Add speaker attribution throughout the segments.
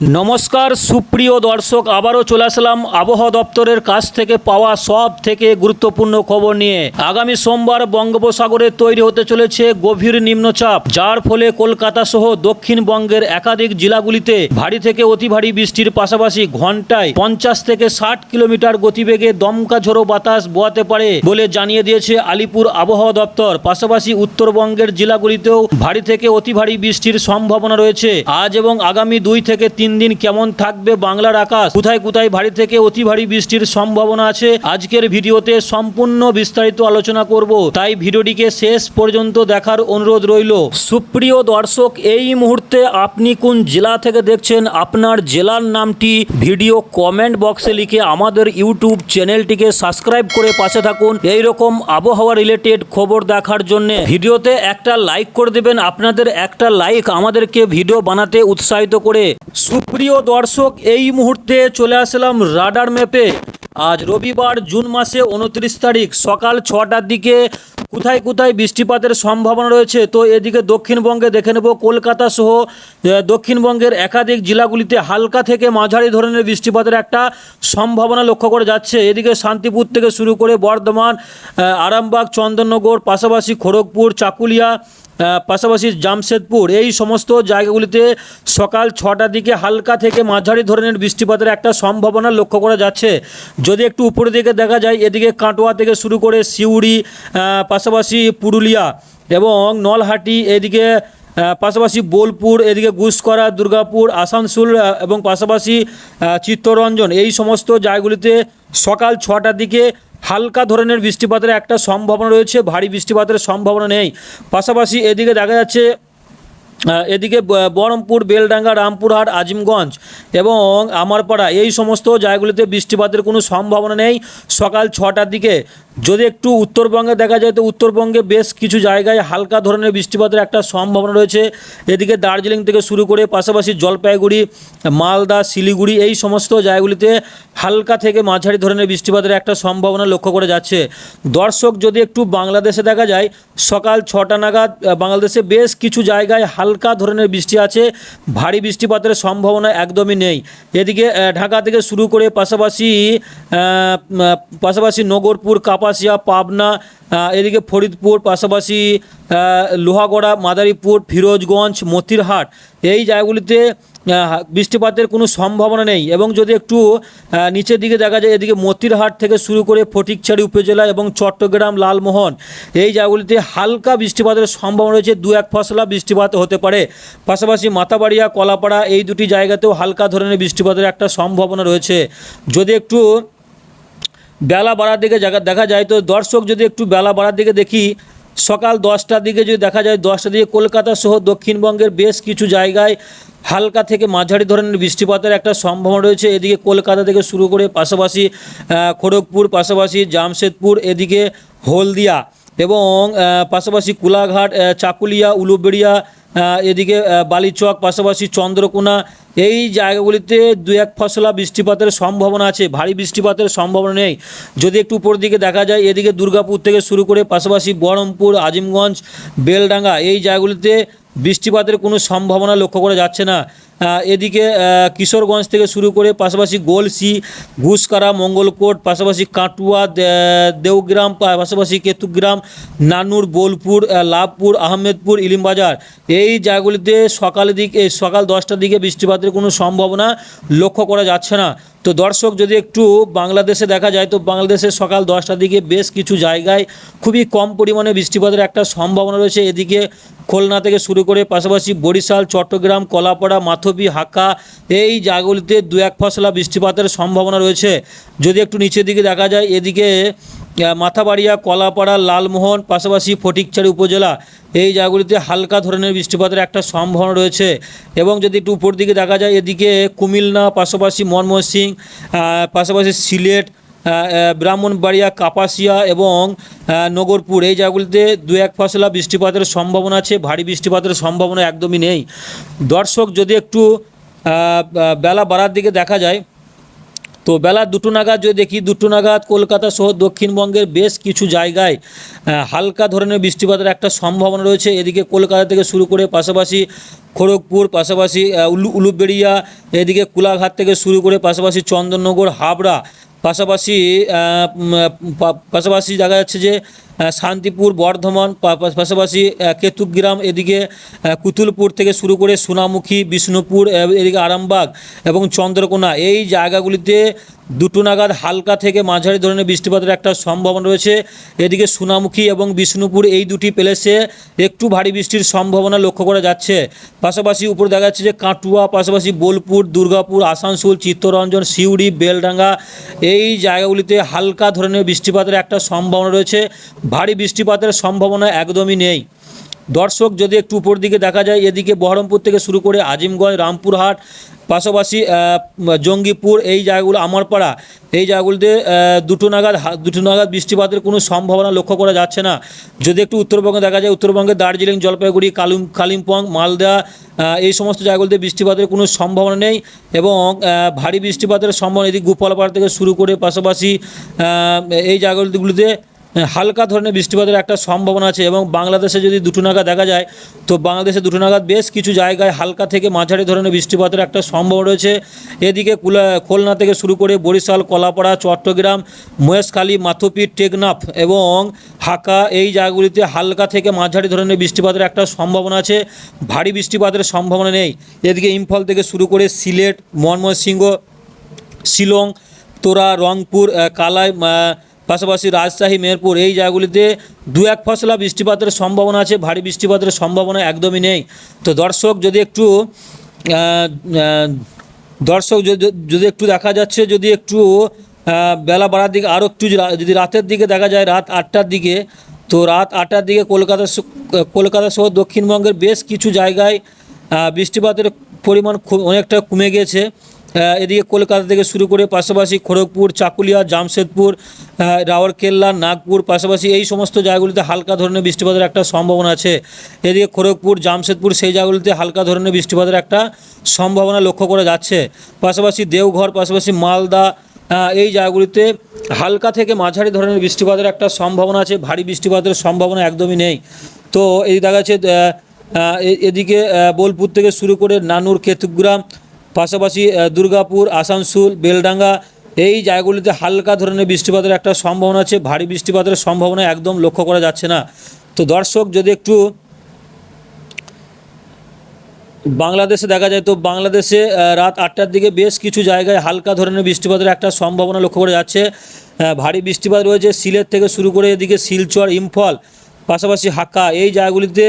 Speaker 1: নমস্কার, সুপ্রিয় দর্শক, আবারও চলে আসলাম আবহাওয়া দপ্তরের কাছ থেকে পাওয়া সব থেকে গুরুত্বপূর্ণ খবর নিয়ে। আগামী সোমবার বঙ্গোপসাগরে তৈরি হতে চলেছে গভীর নিম্নচাপ, যার ফলে কলকাতা সহ দক্ষিণবঙ্গের একাধিক জেলাগুলিতে ভারী থেকে অতি ভারী বৃষ্টির পাশাপাশি ঘন্টায় পঞ্চাশ থেকে ষাট কিলোমিটার গতিবেগে দমকা ঝোড়ো বাতাস বোয়াতে পারে বলে জানিয়ে দিয়েছে আলিপুর আবহাওয়া দপ্তর। পাশাপাশি উত্তরবঙ্গের জেলাগুলিতেও ভারী থেকে অতি ভারী বৃষ্টির সম্ভাবনা রয়েছে। আজ এবং আগামী দুই থেকে তিন দিন কেমন থাকবে বাংলার আকাশ? কোথায় কোথায় ভারী থেকে অতি ভারী বৃষ্টির সম্ভাবনা আছে? আজকের ভিডিওতে সম্পূর্ণ বিস্তারিত আলোচনা করব। তাই ভিডিওটিকে শেষ পর্যন্ত দেখার অনুরোধ রইল। সুপ্রিয় দর্শক, এই মুহূর্তে আপনি কোন জেলা থেকে দেখছেন? আপনার জেলার নামটি ভিডিও কমেন্ট বক্সে লিখে আমাদের ইউটিউব চ্যানেলটিকে সাবস্ক্রাইব করে পাশে থাকুন। এই রকম আবহাওয়া রিলেটেড খবর দেখার জন্য ভিডিওতে একটা লাইক করে দেবেন। আপনাদের একটা লাইক আমাদেরকে ভিডিও বানাতে উৎসাহিত করে। সুপ্রিয় দর্শক, এই মুহূর্তে চলে আসলাম রাডার ম্যাপে। আজ রবিবার জুন মাসে উনত্রিশ তারিখ, সকাল ছটার দিকে কোথায় কোথায় বৃষ্টিপাতের সম্ভাবনা রয়েছে? তো এদিকে দক্ষিণবঙ্গে দেখে নেব, কলকাতা সহ দক্ষিণবঙ্গের একাধিক জেলাগুলিতে হালকা থেকে মাঝারি ধরনের বৃষ্টিপাতের একটা সম্ভাবনা লক্ষ্য করে যাচ্ছে। এদিকে শান্তিপুর থেকে শুরু করে বর্ধমান আরামবাগ, চন্দননগর, পাশাপাশি খড়গপুর, চাকুলিয়া পাশাপাশি জামশেদপুর, এই সমস্ত জায়গাগুলিতে সকাল ছটার দিকে হালকা থেকে মাঝারি ধরনের বৃষ্টিপাতের একটা সম্ভাবনা লক্ষ্য করা যাচ্ছে। যদি একটু উপরের দিকে দেখা যায়, এদিকে কাটোয়া থেকে শুরু করে সিউড়ি পাশাপাশি পুরুলিয়া এবং নলহাটি, এদিকে পাশাপাশি বোলপুর, এদিকে গুসকরা দুর্গাপুর, আসানসোল এবং পাশাপাশি চিত্তরঞ্জন, এই সমস্ত জায়গাগুলিতে সকাল ছটার দিকে হালকা ধরনের বৃষ্টিপাতের একটা সম্ভাবনা রয়েছে ভারী বৃষ্টিপাতের সম্ভাবনা নেই। পাশাপাশি এদিকে দেখা যাচ্ছে এদিকে বহরমপুর, বেলডাঙ্গা, রামপুরহাট, আজিমগঞ্জ এবং আমারপাড়া এই সমস্ত জায়গাগুলিতে বৃষ্টিপাতের কোনো সম্ভাবনা নেই। সকাল ছটার দিকে যদি একটু উত্তরবঙ্গে দেখা যায়, তো উত্তরবঙ্গে বেশ কিছু জায়গায় হালকা ধরনের বৃষ্টিপাতের একটা সম্ভাবনা রয়েছে। এদিকে দার্জিলিং থেকে শুরু করে পাশাপাশি জলপাইগুড়ি, মালদা, শিলিগুড়ি এই সমস্ত জায়গাগুলিতে হালকা থেকে মাঝারি ধরনের বৃষ্টিপাতের একটা সম্ভাবনা লক্ষ্য করা যাচ্ছে। দর্শক যদি একটু বাংলাদেশে দেখা যায় সকাল ছটা নাগাদ বাংলাদেশে বেশ কিছু জায়গায় হালকা ধরনের বৃষ্টি আছে। ভারী বৃষ্টিপাতের সম্ভাবনা একদমই নেই। এদিকে ঢাকা থেকে শুরু করে পাশাপাশি পাশাপাশি নগরপুর, কাপাসিয়া, পাবনা এদিকে ফরিদপুর, পাশাপাশি লোহাগড়া, মাদারীপুর, ফিরোজগঞ্জ, মতিরহাট। এই জায়গাগুলিতে বৃষ্টিপাতের কোনো সম্ভাবনা নেই এবং যদি একটু নিচের দিকে দেখা যায়, এদিকে মতিরহাট থেকে শুরু করে ফটিকছড়ি উপজেলা এবং চট্টগ্রাম, লালমোহন, এই জায়গাগুলিতে হালকা বৃষ্টিপাতের সম্ভাবনা রয়েছে। দু এক ফসলা বৃষ্টিপাত হতে পারে। পাশাপাশি মাথাবাড়িয়া, কলাপাড়া এই দুটি জায়গাতেও হালকা ধরনের বৃষ্টিপাতের একটা সম্ভাবনা রয়েছে। যদি একটু বেলা বাড়ার দিকে দেখা যায় তো দর্শক যদি একটু বেলা বাড়ার দিকে দেখি, সকাল দশটার দিকে যদি দেখা যায়, দশটার দিকে কলকাতা সহ দক্ষিণবঙ্গের বেশ কিছু জায়গায় হালকা থেকে মাঝারি ধরনের বৃষ্টিপাতের একটা সম্ভাবনা রয়েছে। এদিকে কলকাতা থেকে শুরু করে পাশাপাশি খড়গপুর, পাশাপাশি জামশেদপুর, এদিকে হলদিয়া এবং পাশাপাশি কোলাঘাট চাকুলিয়া, উলুবেড়িয়া এদিকে বালিচক, পাশাপাশি চন্দ্রকোনা। এই জায়গাগুলিতে দু এক ফসলা বৃষ্টিপাতের সম্ভাবনা আছে, ভারী বৃষ্টিপাতের সম্ভাবনা নেই। যদি একটু উপর দিকে দেখা যায়, এদিকে দুর্গাপুর থেকে শুরু করে পাশাপাশি বহরমপুর, আজিমগঞ্জ, বেলডাঙ্গা এই জায়গাগুলিতে বৃষ্টিপাতের কোনো সম্ভাবনা লক্ষ্য করা যাচ্ছে না। এদিকে কিশোরগঞ্জ থেকে শুরু করে পাশাপাশি গোলসি, ঘুষকারা, মঙ্গলকোট, পাশাপাশি কাটুয়া দেওগ্রাম পাশাপাশি কেতুগ্রাম, নানুর, বোলপুর লাভপুর, আহমেদপুর, ইলিমবাজার। এই জায়গাগুলিতে সকালের দিকে সকাল দশটার দিকে বৃষ্টিপাতের কোনো সম্ভাবনা লক্ষ্য করা যাচ্ছে না। তো দর্শক, যদি একটু বাংলাদেশে দেখা যায়, তো বাংলাদেশে সকাল দশটার দিকে বেশ কিছু জায়গায় খুবই কম পরিমাণে বৃষ্টিপাতের একটা সম্ভাবনা রয়েছে। এদিকে খুলনা থেকে শুরু করে পাশাপাশি বরিশাল, চট্টগ্রাম, কলাপাড়া মাথবি হাকা এই জায়গাগুলিতে দু এক ফসলা বৃষ্টিপাতের সম্ভাবনা রয়েছে। যদি একটু নিচের দিকে দেখা যায়, এদিকে মাথাবাড়িয়া কলাপাড়া লালমোহন পাশাপাশি ফটিকচারি উপজেলা এই জায়গাগুলিতে হালকা ধরনের বৃষ্টিপাতের একটা সম্ভাবনা রয়েছে। এবং যদি একটু উপর দিকে দেখা যায় এদিকে কুমিল্লা পাশাপাশি ময়মনসিং আহ, পাশাপাশি সিলেট ব্রাহ্মণবাড়িয়া কাপাসিয়া এবং নগরপুর এই জায়গাগুলিতে দু এক ফসলা বৃষ্টিপাতের সম্ভাবনা আছে ভারী বৃষ্টিপাতের সম্ভাবনা একদমই নেই। দর্শক যদি একটু বেলা বাড়ার দিকে দেখা যায় তো বেলা দুটো নাগাদ যদি দেখি, দুটো নাগাদ কলকাতা সহ দক্ষিণবঙ্গের বেশ কিছু জায়গায় হালকা ধরনের বৃষ্টিপাতের একটা সম্ভাবনা রয়েছে। এদিকে কলকাতা থেকে শুরু করে পাশাপাশি খড়গপুর, পাশাপাশি উলুবেড়িয়া, এদিকে কুলাঘাট থেকে শুরু করে পাশাপাশি চন্দননগর, হাবড়া, পাশাপাশি পাশাপাশি দেখা যাচ্ছে যে শান্তিপুর, বর্ধমান পাশাপাশি কেতুগ্রাম এদিকে কুতুলপুর থেকে শুরু করে সোনামুখী, বিষ্ণুপুর এদিকে আরামবাগ এবং চন্দ্রকোনা এই জায়গাগুলিতে দুটো নাগাদ হালকা থেকে মাঝারি ধরনের বৃষ্টিপাতের একটা সম্ভাবনা রয়েছে। এদিকে সোনামুখী এবং বিষ্ণুপুর এই দুটি প্লেসে একটু ভারী বৃষ্টির সম্ভাবনা লক্ষ্য করা যাচ্ছে। পাশাপাশি উপরে দেখা যাচ্ছে যে কাটুয়া, পাশাপাশি বোলপুর, দুর্গাপুর, আসানসোল, চিত্তরঞ্জন, সিউড়ি, বেলডাঙ্গা এই জায়গাগুলিতে হালকা ধরনের বৃষ্টিপাতের একটা সম্ভাবনা রয়েছে। ভারী বৃষ্টিপাতের সম্ভাবনা একদমই নেই। দর্শক, যদি একটু উপর দিকে দেখা যায়, এদিকে বহরমপুর থেকে শুরু করে আজিমগঞ্জ, রামপুরহাট, পাশাপাশি জঙ্গিপুর, এই জায়গাগুলো, আমারপাড়া, এই জায়গাগুলোতে দুটো নাগাদ দুটো নাগাদ বৃষ্টিপাতের কোনো সম্ভাবনা লক্ষ্য করা যাচ্ছে না। যদি একটু উত্তরবঙ্গে দেখা যায়, উত্তরবঙ্গে দার্জিলিং, জলপাইগুড়ি, কালিম, কালিম্পং, মালদা এই সমস্ত জায়গাগুলিতে বৃষ্টিপাতের কোনো সম্ভাবনা নেই এবং ভারী বৃষ্টিপাতের সম্ভাবনা এদিকে গোপালপাড়া থেকে শুরু করে পাশাপাশি এই জায়গাগুলিতে হালকা ধরনের বৃষ্টিপাতের একটা সম্ভাবনা আছে এবং বাংলাদেশে যদি দুটো নাগাদ দেখা যায়, তো বাংলাদেশে দুটো নাগাদ বেশ কিছু জায়গায় হালকা থেকে মাঝারি ধরনের বৃষ্টিপাতের একটা সম্ভাবনা রয়েছে। এদিকে কুলা, খুলনা থেকে শুরু করে বরিশাল, কলাপাড়া, চট্টগ্রাম, মহেশখালী, মাথুপি, টেকনাফ এবং হাকা এই জায়গাগুলিতে হালকা থেকে মাঝারি ধরনের বৃষ্টিপাতের একটা সম্ভাবনা আছে। ভারী বৃষ্টিপাতের সম্ভাবনা নেই। এদিকে ইম্ফল থেকে শুরু করে সিলেট, ময়মনসিংহ, শিলং, তোরা, রংপুর কালাই পাশাপাশি রাজশাহী, মেহেরপুর এই জায়গাগুলিতে দু এক ফসলা বৃষ্টিপাতের সম্ভাবনা আছে, ভারী বৃষ্টিপাতের সম্ভাবনা একদমই নেই। তো দর্শক, যদি একটু দর্শক, যদি একটু দেখা যাচ্ছে, যদি একটু বেলা বাড়ার দিকে আরও একটু যদি রাতের দিকে দেখা যায়, রাত আটটার দিকে, তো রাত আটটার দিকে কলকাতা কলকাতা সহ দক্ষিণবঙ্গের বেশ কিছু জায়গায় বৃষ্টিপাতের পরিমাণ খুব অনেকটা কমে গিয়েছে এদিকে কলকাতা থেকে শুরু করে পাশাপাশি খড়গপুর চাকুলিয়া জামশেদপুর আহ, রাওরকেল্লা নাগপুর পাশাপাশি এই সমস্ত জায়গাগুলিতে হালকা ধরনের বৃষ্টিপাতের একটা সম্ভাবনা আছে। এদিকে খড়গপুর জামশেদপুর সেই জায়গাগুলিতে হালকা ধরনের বৃষ্টিপাতের একটা সম্ভাবনা লক্ষ্য করা যাচ্ছে। পাশাপাশি দেওঘর পাশাপাশি মালদা এই জায়গাগুলিতে হালকা থেকে মাঝারি ধরনের বৃষ্টিপাতের একটা সম্ভাবনা আছে। ভারী বৃষ্টিপাতের সম্ভাবনা একদমই নেই। তো এই দেখা যাচ্ছে এদিকে বোলপুর থেকে শুরু করে নানুর কেতুগ্রাম পাশাপাশি দুর্গাপুর, আসানসোল, বেলডাঙ্গা, এই জায়গাগুলিতে হালকা ধরনের বৃষ্টিপাতের একটা সম্ভাবনা আছে। ভারী বৃষ্টিপাতের সম্ভাবনা একদম লক্ষ্য করা যাচ্ছে না। তো দর্শক, যদি একটু বাংলাদেশে দেখা যায়, তো বাংলাদেশে রাত আটটার দিকে বেশ কিছু জায়গায় হালকা ধরনের বৃষ্টিপাতের একটা সম্ভাবনা লক্ষ্য করা যাচ্ছে। ভারী বৃষ্টিপাত রয়েছে সিলেট থেকে শুরু করে এদিকে শিলচর, ইম্ফল, পাশাপাশি হাক্কা এই জায়গাগুলিতে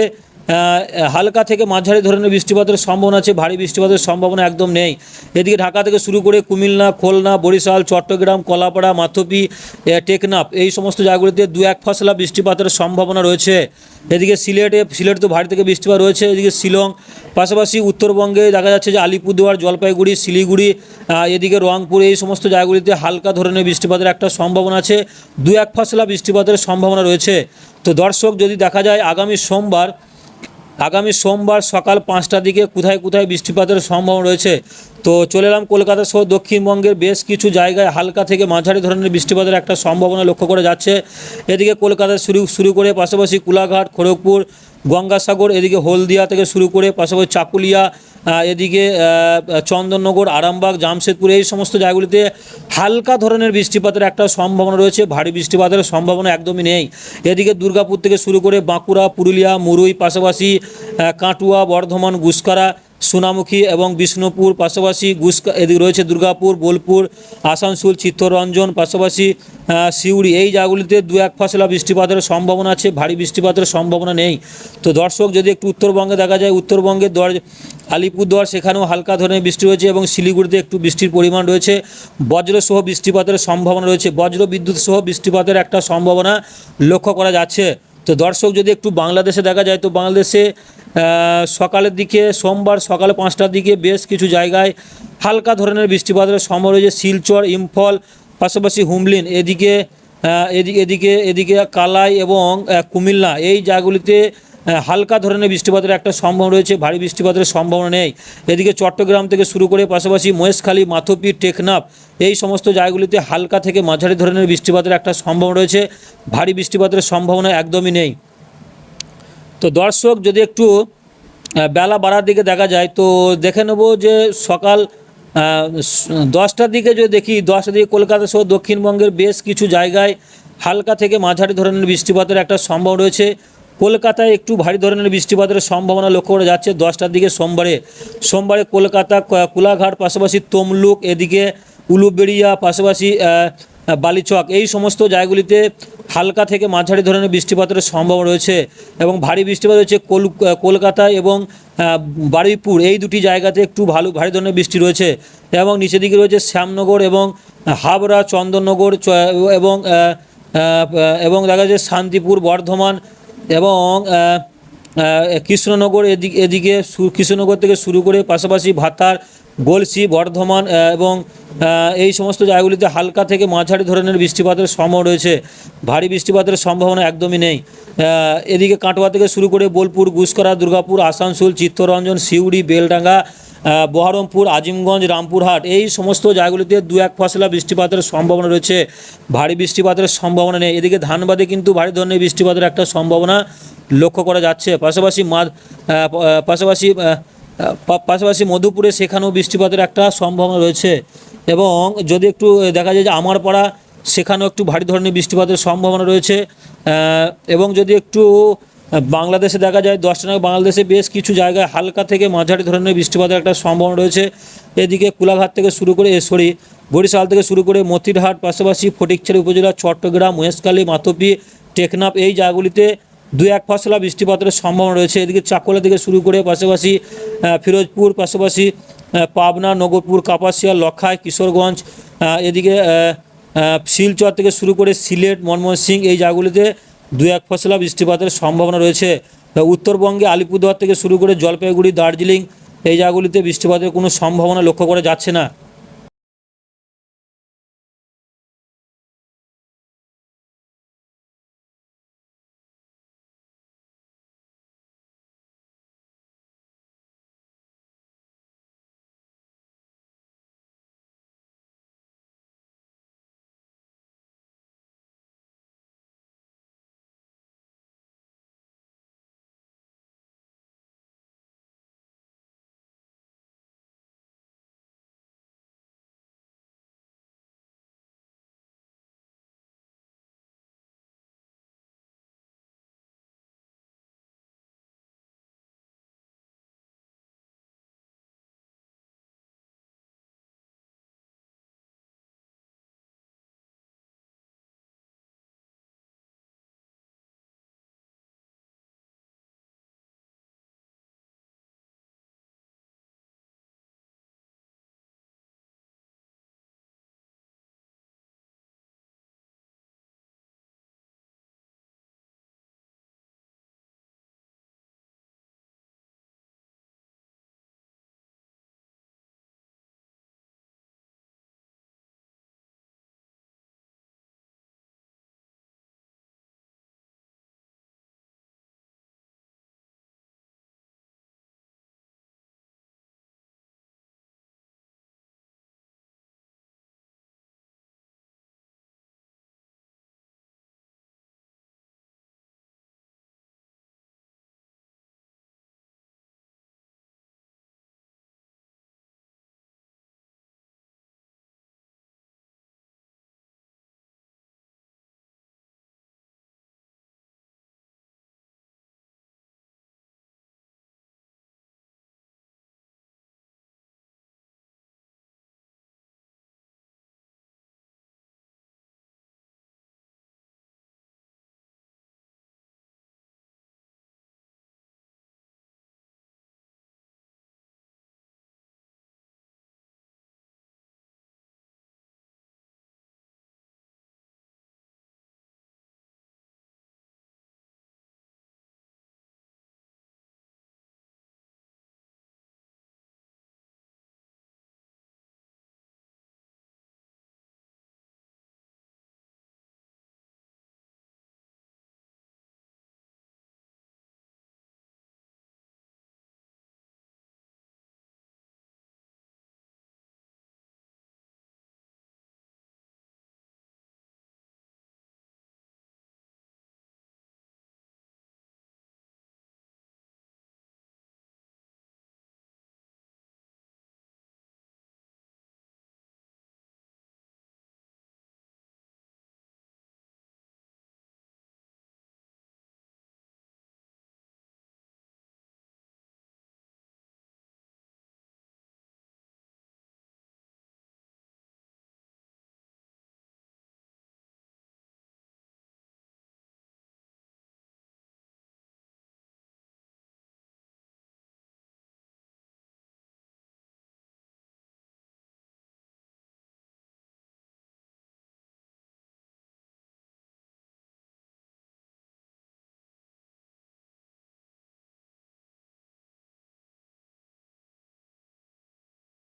Speaker 1: হালকা থেকে মাঝারি ধরনের বৃষ্টিপাতের সম্ভাবনা আছে। ভারী বৃষ্টিপাতের সম্ভাবনা একদম নেই। এদিকে ঢাকা থেকে শুরু করে কুমিল্লা, খুলনা, বরিশাল, চট্টগ্রাম, কলাপাড়া, মাথুপি টেকনাফ এই সমস্ত জায়গাগুলিতে দু এক ফসলা বৃষ্টিপাতের সম্ভাবনা রয়েছে। এদিকে সিলেটে, সিলেট তো ভারী থেকে বৃষ্টিপাত রয়েছে। এদিকে শিলং, পাশাপাশি উত্তরবঙ্গে দেখা যাচ্ছে যে আলিপুরদুয়ার, জলপাইগুড়ি, শিলিগুড়ি এদিকে রংপুর এই সমস্ত জায়গাগুলিতে হালকা ধরনের বৃষ্টিপাতের একটা সম্ভাবনা আছে। দু এক ফসলা বৃষ্টিপাতের সম্ভাবনা রয়েছে। তো দর্শক, যদি দেখা যায় আগামী সোমবার আগামী সোমবার সকাল পাঁচটার দিকে কোথায় কোথায় বৃষ্টিপাতের সম্ভাবনা রয়েছে? তো চলে এলাম কলকাতা সহ দক্ষিণবঙ্গের বেশ কিছু জায়গায় হালকা থেকে মাঝারি ধরনের বৃষ্টিপাতের একটা সম্ভাবনা লক্ষ্য করা যাচ্ছে। এদিকে কলকাতা শুরু শুরু করে পাশাপাশি কুলাঘাট, খড়গপুর গঙ্গাসাগর, এদিকে হলদিয়া থেকে শুরু করে পাশাপাশি চাকুলিয়া এদিকে চন্দননগর, আরামবাগ, জামশেদপুর, এই সমস্ত জায়গাগুলিতে হালকা ধরনের বৃষ্টিপাতের একটা সম্ভাবনা রয়েছে। ভারী বৃষ্টিপাতের সম্ভাবনা একদমই নেই। এদিকে দুর্গাপুর থেকে শুরু করে বাঁকুড়া, পুরুলিয়া, মুরুই, পাশাপাশি কাটুয়া, বর্ধমান, গুসকারা সোনামুখী এবং বিষ্ণুপুর, পাশাপাশি গুসকা এদিকে রয়েছে দুর্গাপুর, বোলপুর, আসানসোল, চিত্তরঞ্জন, পাশাপাশি সিউড়ি। এই জায়গাগুলিতে দু এক ফসলা বৃষ্টিপাতের সম্ভাবনা আছে, ভারী বৃষ্টিপাতের সম্ভাবনা নেই। তো দর্শক, যদি একটু উত্তরবঙ্গে দেখা যায়, উত্তরবঙ্গের দর আলিপুরদুয়ার, সেখানেও হালকা ধরনের বৃষ্টি রয়েছে এবং শিলিগুড়িতে একটু বৃষ্টির পরিমাণ রয়েছে। বজ্রসহ বৃষ্টিপাতের সম্ভাবনা রয়েছে। বজ্র বিদ্যুৎ সহ বৃষ্টিপাতের একটা সম্ভাবনা লক্ষ্য করা যাচ্ছে। তো দর্শক যদি একটু বাংলাদেশে দেখা যায়, তো বাংলাদেশে সকালের দিকে, সোমবার সকালে পাঁচটার দিকে বেশ কিছু জায়গায় হালকা ধরনের বৃষ্টিপাতের সম্ভাবনা রয়েছে। শিলচর, ইম্ফল, পাশাপাশি হুমলিন, এদিকে এদিকে এদিকে এদিকে কালাই এবং কুমিল্লা, এই জায়গাগুলিতে হালকা ধরনের বৃষ্টিপাতের একটা সম্ভাবনা রয়েছে। ভারী বৃষ্টিপাতের সম্ভাবনা নেই। এদিকে চট্টগ্রাম থেকে শুরু করে পাশাপাশি মহেশখালী, মাথপি, টেকনাফ এই সমস্ত জায়গাগুলিতে হালকা থেকে মাঝারি ধরনের বৃষ্টিপাতের একটা সম্ভাবনা রয়েছে। ভারী বৃষ্টিপাতের সম্ভাবনা একদমই নেই। তো দর্শক, যদি একটু বেলা বাড়ার দিকে দেখা যায়, তো দেখে নেব যে সকাল দশটার দিকে যদি দেখি, দশটার দিকে কলকাতা সহ দক্ষিণবঙ্গের বেশ কিছু জায়গায় হালকা থেকে মাঝারি ধরনের বৃষ্টিপাতের একটা সম্ভাবনা রয়েছে। কলকাতায় একটু ভারী ধরনের বৃষ্টিপাতের সম্ভাবনা লক্ষ্য করা যাচ্ছে দশটার দিকে সোমবারে। সোমবারে কলকাতা, কোলাঘাট, পাশাপাশি তমলুক, এদিকে উলুবেড়িয়া, পাশাপাশি বালিচক, এই সমস্ত জায়গাগুলিতে হালকা থেকে মাঝারি ধরনের বৃষ্টিপাতের সম্ভাবনা রয়েছে এবং ভারী বৃষ্টিপাত রয়েছে কোল- কলকাতা এবং বারুইপুর। এই দুটি জায়গাতে একটু ভালো, ভারী ধরনের বৃষ্টি রয়েছে এবং নিচের দিকে রয়েছে শ্যামনগর এবং হাবড়া, চন্দননগর এবং এবং দেখা যাচ্ছে শান্তিপুর, বর্ধমান এবং কৃষ্ণনগর এদিকে এদিকে কৃষ্ণনগর থেকে শুরু করে পাশাপাশি ভাতার গলসি, বর্ধমান এবং এই সমস্ত জায়গাগুলিতে হালকা থেকে মাঝারি ধরনের বৃষ্টিপাতের সম্ভাবনা রয়েছে। ভারী বৃষ্টিপাতের সম্ভাবনা একদমই নেই। এদিকে কাটোয়া থেকে শুরু করে বোলপুর, গুসকরা, দুর্গাপুর, আসানসোল, চিত্তরঞ্জন, সিউড়ি, বেলডাঙ্গা বহরমপুর, আজিমগঞ্জ, রামপুরহাট, এই সমস্ত জায়গাগুলিতে দু এক ফসলা বৃষ্টিপাতের সম্ভাবনা রয়েছে। ভারী বৃষ্টিপাতের সম্ভাবনা নেই। এদিকে ধানবাদে কিন্তু ভারী ধরনের বৃষ্টিপাতের একটা সম্ভাবনা লক্ষ্য করা যাচ্ছে। পাশাপাশি মা পাশাপাশি পাশাপাশি মধুপুরে সেখানেও বৃষ্টিপাতের একটা সম্ভাবনা রয়েছে। এবং যদি একটু দেখা যায় যে আমার পাড়া সেখানেও একটু ভারী ধরনের বৃষ্টিপাতের সম্ভাবনা রয়েছে। এবং যদি একটু বাংলাদেশে দেখা যায় দশটা নাগাদ বাংলাদেশে বেশ কিছু জায়গায় হালকা থেকে মাঝারি ধরনের বৃষ্টিপাতের একটা সম্ভাবনা রয়েছে। এদিকে কুলাঘাট থেকে শুরু করে সরি, বরিশাল থেকে শুরু করে মতিরহাট, পাশাপাশি ফটিকছড়ি উপজেলা, চট্টগ্রাম মহেশখালী মাতপি টেকনাফ, এই জায়গাগুলিতে দু এক ফসলা বৃষ্টিপাতের সম্ভাবনা রয়েছে। এদিকে চাকলা থেকে শুরু করে পাশাপাশি ফিরোজপুর, পাশাপাশি পাবনা, নগরপুর, কাপাসিয়া, লক্ষাই, কিশোরগঞ্জ এদিকে শিলচর থেকে শুরু করে সিলেট, মনমোহন এই জায়গাগুলিতে দু এক ফসলা বৃষ্টিপাতের সম্ভাবনা রয়েছে। উত্তরবঙ্গে আলিপুরদুয়ার থেকে শুরু করে জলপাইগুড়ি, দার্জিলিং এই জায়গাগুলিতে বৃষ্টিপাতের কোনো সম্ভাবনা লক্ষ্য করা যাচ্ছে না।